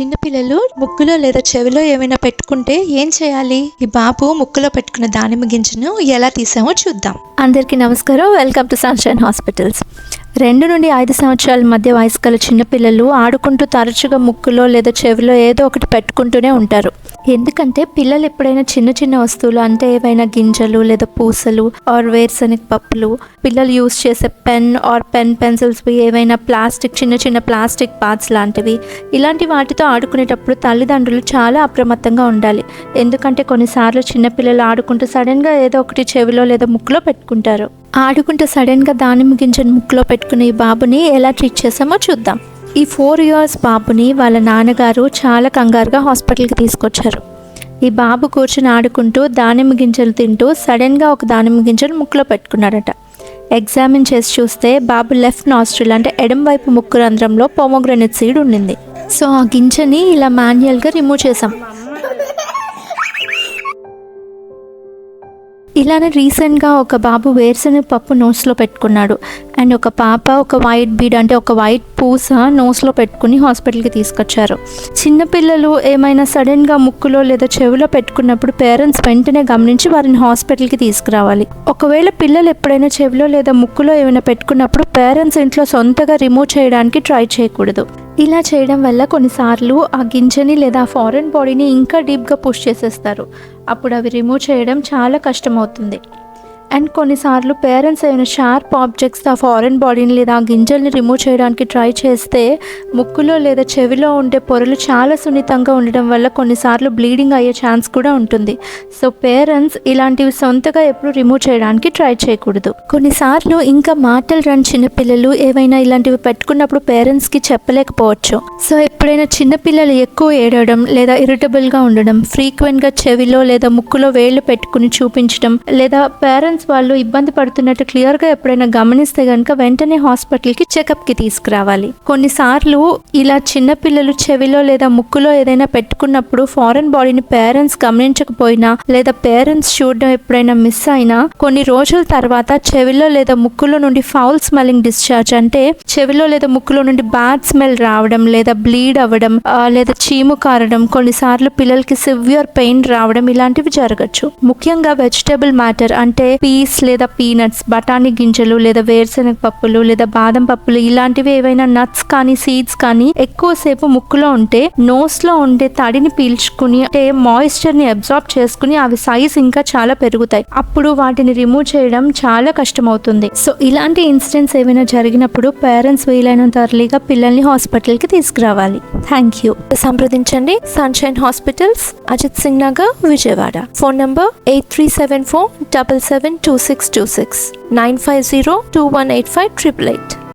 చిన్నపిల్లలు ముక్కులో లేదా చెవిలో ఏమైనా పెట్టుకుంటే ఏం చేయాలి? ఈ బాబు ముక్కులో పెట్టుకున్న దానిమ్మ గింజను ఎలా తీసామో చూద్దాం. అందరికీ నమస్కారం. వెల్కమ్ టు సన్షైన్ హాస్పిటల్స్ రెండు నుండి ఐదు సంవత్సరాల మధ్య వయసు గల చిన్నపిల్లలు ఆడుకుంటూ తరచుగా ముక్కులో లేదా చెవిలో ఏదో ఒకటి పెట్టుకుంటూనే ఉంటారు. ఎందుకంటే పిల్లలు ఎప్పుడైనా చిన్న చిన్న వస్తువులు అంటే ఏవైనా గింజలు లేదా పూసలు ఆర్ వేరుశనగ పప్పులు పిల్లలు యూస్ చేసే పెన్ ఆర్ పెన్ పెన్సిల్స్ ఏవైనా ప్లాస్టిక్ చిన్న చిన్న ప్లాస్టిక్ పార్ట్స్ లాంటివి ఇలాంటి వాటితో ఆడుకునేటప్పుడు తల్లిదండ్రులు చాలా అప్రమత్తంగా ఉండాలి. ఎందుకంటే కొన్నిసార్లు చిన్నపిల్లలు ఆడుకుంటూ సడన్గా ఏదో ఒకటి చెవిలో లేదా ముక్కులో పెట్టుకుంటారు. ఆడుకుంటూ సడన్గా దానిమ్మ గింజను ముక్కులో పెట్టుకునే ఈ బాబుని ఎలా ట్రీట్ చేసామో చూద్దాం. ఈ ఫోర్ ఇయర్స్ బాబుని వాళ్ళ నాన్నగారు చాలా కంగారుగా హాస్పిటల్కి తీసుకొచ్చారు. ఈ బాబు కూర్చుని ఆడుకుంటూ దానిమ్మ గింజలు తింటూ సడన్గా ఒక దానిమ్మ గింజను ముక్కులో పెట్టుకున్నాడట. ఎగ్జామిన్ చేసి చూస్తే బాబు లెఫ్ట్ నాస్ట్రిల్ అంటే ఎడం వైపు ముక్కు రంధ్రంలో పోమోగ్రనెట్ సీడ్ ఉండింది. సో ఆ గింజని ఇలా మాన్యువల్గా రిమూవ్ చేసాం ఇలానే రీసెంట్గా ఒక బాబు వేరుశనగ పప్పు నోస్లో పెట్టుకున్నాడు. అండ్ ఒక పాప ఒక వైట్ బీడ్ అంటే ఒక వైట్ పూస నోస్లో పెట్టుకుని హాస్పిటల్కి తీసుకొచ్చారు. చిన్నపిల్లలు ఏమైనా సడన్గా ముక్కులో లేదా చెవిలో పెట్టుకున్నప్పుడు పేరెంట్స్ వెంటనే గమనించి వారిని హాస్పిటల్కి తీసుకురావాలి. ఒకవేళ పిల్లలు ఎప్పుడైనా చెవిలో లేదా ముక్కులో ఏమైనా పెట్టుకున్నప్పుడు పేరెంట్స్ ఇంట్లో సొంతగా రిమూవ్ చేయడానికి ట్రై చేయకూడదు. ఇలా చేయడం వల్ల కొన్నిసార్లు ఆ గింజని లేదా ఫారెన్ బాడీని ఇంకా డీప్గా పుష్ చేసేస్తారు. అప్పుడు అవి రిమూవ్ చేయడం చాలా కష్టమవుతుంది. అండ్ కొన్నిసార్లు పేరెంట్స్ ఏమైనా షార్ప్ ఆబ్జెక్ట్స్ ఆ ఫారెన్ బాడీని లేదా ఆ గింజల్ని రిమూవ్ చేయడానికి ట్రై చేస్తే ముక్కులో లేదా చెవిలో ఉండే పొరలు చాలా సున్నితంగా ఉండడం వల్ల కొన్నిసార్లు బ్లీడింగ్ అయ్యే ఛాన్స్ కూడా ఉంటుంది. సో పేరెంట్స్ ఇలాంటివి సొంతగా ఎప్పుడు రిమూవ్ చేయడానికి ట్రై చేయకూడదు. కొన్నిసార్లు ఇంకా మాటలు రాని చిన్నపిల్లలు ఏవైనా ఇలాంటివి పెట్టుకున్నప్పుడు పేరెంట్స్కి చెప్పలేకపోవచ్చు. సో ఎప్పుడైనా చిన్నపిల్లలు ఎక్కువ ఏడవడం లేదా ఇరిటబుల్గా ఉండడం ఫ్రీక్వెంట్గా చెవిలో లేదా ముక్కులో వేళ్ళు పెట్టుకుని చూపించడం లేదా పేరెంట్స్ వాళ్ళు ఇబ్బంది పడుతున్నట్టు క్లియర్గా ఎప్పుడైనా గమనిస్తే కనుక వెంటనే హాస్పిటల్కి చెకప్కి తీసుకురావాలి. కొన్నిసార్లు ఇలా చిన్నపిల్లలు చెవిలో లేదా ముక్కులో ఏదైనా పెట్టుకున్నప్పుడు ఫారెన్ బాడీని పేరెంట్స్ గమనించకపోయినా లేదా పేరెంట్స్ చూడడం ఎప్పుడైనా మిస్ అయినా కొన్ని రోజుల తర్వాత చెవిలో లేదా ముక్కులో నుండి ఫౌల్ స్మెల్లింగ్ డిశ్చార్జ్ అంటే చెవిలో లేదా ముక్కులో నుండి బ్యాడ్ స్మెల్ రావడం లేదా బ్లీడ్ అవ్వడం లేదా చీము కారడం కొన్నిసార్లు పిల్లలకి సివియర్ పెయిన్ రావడం ఇలాంటివి జరగచ్చు. ముఖ్యంగా వెజిటేబుల్ మ్యాటర్ అంటే పీస్ లేదా పీనట్స్ బఠానీ గింజలు లేదా వేరుశనగ పప్పులు లేదా బాదం పప్పులు ఇలాంటివి ఏవైనా నట్స్ కానీ సీడ్స్ కానీ ఎక్కువసేపు ముక్కులో ఉంటే నోస్లో ఉండే తడిని పీల్చుకుని అంటే మాయిశ్చర్ని అబ్జార్బ్ చేసుకుని అవి సైజ్ ఇంకా చాలా పెరుగుతాయి. అప్పుడు వాటిని రిమూవ్ చేయడం చాలా కష్టమవుతుంది. సో ఇలాంటి ఇన్సిడెంట్స్ ఏమైనా జరిగినప్పుడు పేరెంట్స్ వీలైనంత అర్లీగా పిల్లల్ని హాస్పిటల్కి తీసుకురావాలి. థ్యాంక్ యూ సంప్రదించండి. Sunshine Hospitals Ajit Singh Nagar Vijayawada phone number eight three seven four double seven 2626 950 2185 888.